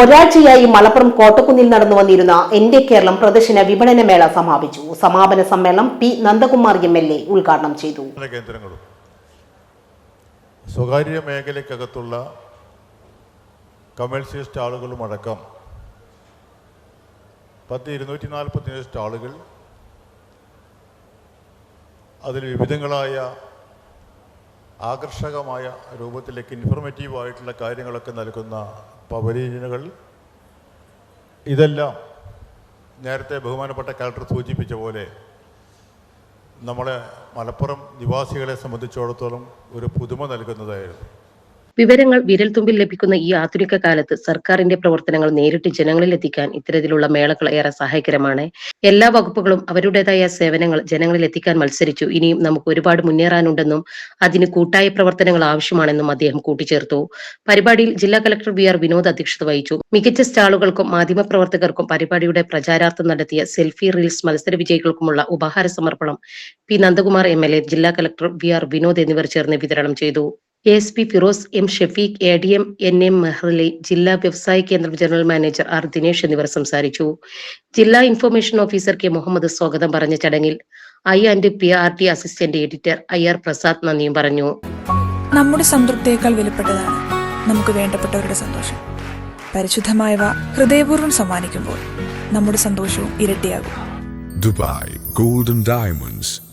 ഒരാഴ്ചയായി മലപ്പുറം കോട്ടക്കുന്നിൽ നടന്നു വന്നിരുന്ന എന്റെ കേരളം പ്രദർശന വിപണന മേള സമാപിച്ചു. സമാപന സമ്മേളനം P Nandakumar M L A ഉദ്ഘാടനം ചെയ്തു. സ്വകാര്യ മേഖലയ്ക്കകത്തുള്ള കമേഴ്സ്യൽ സ്റ്റാളുകളും അടക്കം പത്ത് ഇരുന്നൂറ്റി നാൽപ്പത്തിയേഴ് സ്റ്റാളുകൾ അതിൽ വിവിധങ്ങളായ ആകർഷകമായ രൂപത്തിലേക്ക് ഇൻഫർമേറ്റീവ് ആയിട്ടുള്ള കാര്യങ്ങളൊക്കെ നൽകുന്ന പവലീനുകൾ ഇതെല്ലാം നേരത്തെ ബഹുമാനപ്പെട്ട കലക്ടർ സൂചിപ്പിച്ച പോലെ നമ്മളെ മലപ്പുറം നിവാസികളെ സംബന്ധിച്ചിടത്തോളം ഒരു പുതുമ നൽകുന്നതായിരുന്നു. വിവരങ്ങൾ വിരൽത്തുമ്പിൽ ലഭിക്കുന്ന ഈ ആധുനിക കാലത്ത് സർക്കാരിന്റെ പ്രവർത്തനങ്ങൾ നേരിട്ട് ജനങ്ങളിൽ എത്തിക്കാൻ ഇത്തരത്തിലുള്ള മേളകൾ ഏറെ സഹായകരമാണ്. എല്ലാ വകുപ്പുകളും അവരുടേതായ സേവനങ്ങൾ ജനങ്ങളിൽ എത്തിക്കാൻ മത്സരിച്ചു. ഇനിയും നമുക്ക് ഒരുപാട് മുന്നേറാനുണ്ടെന്നും അതിന് കൂട്ടായ പ്രവർത്തനങ്ങൾ ആവശ്യമാണെന്നും അദ്ദേഹം കൂട്ടിച്ചേർത്തു. പരിപാടിയിൽ ജില്ലാ കലക്ടർ വി ആർ വിനോദ് അധ്യക്ഷത വഹിച്ചു. മികച്ച സ്റ്റാളുകൾക്കും മാധ്യമപ്രവർത്തകർക്കും പരിപാടിയുടെ പ്രചാരാർത്ഥം നടത്തിയ സെൽഫി റീൽസ് മത്സര വിജയികൾക്കുമുള്ള ഉപഹാര സമർപ്പണം പി നന്ദകുമാർ എം ജില്ലാ കലക്ടർ വി ആർ വിനോദ് എന്നിവർ ചേർന്ന് വിതരണം ചെയ്തു. A S P Firoz M Shafeeq A D M N M Mehrali ജില്ലാ വ്യവസായ കേന്ദ്രം ജനറൽ മാനേജർ ആർ ദിനേഷ് എന്നിവർ സംസാരിച്ചു. ജില്ലാ ഇൻഫർമേഷൻ ഓഫീസർ കെ മുഹമ്മദ് സ്വാഗതം പറഞ്ഞ ചടങ്ങിൽ I and P R T assistant editor I R Prasad നന്ദിയും പറഞ്ഞു. നമ്മുടെ സംതൃപ്തിയേക്കാൾ വിലപ്പെട്ടതാണ് നമുക്ക് വേണ്ടപ്പെട്ടവരുടെ സന്തോഷം. പരിശുദ്ധമായവ ഹൃദയപൂർവം സമ്മാനിക്കുമ്പോൾ നമ്മുടെ സന്തോഷവും ഇരട്ടിയാകും. Dubai golden Diamonds,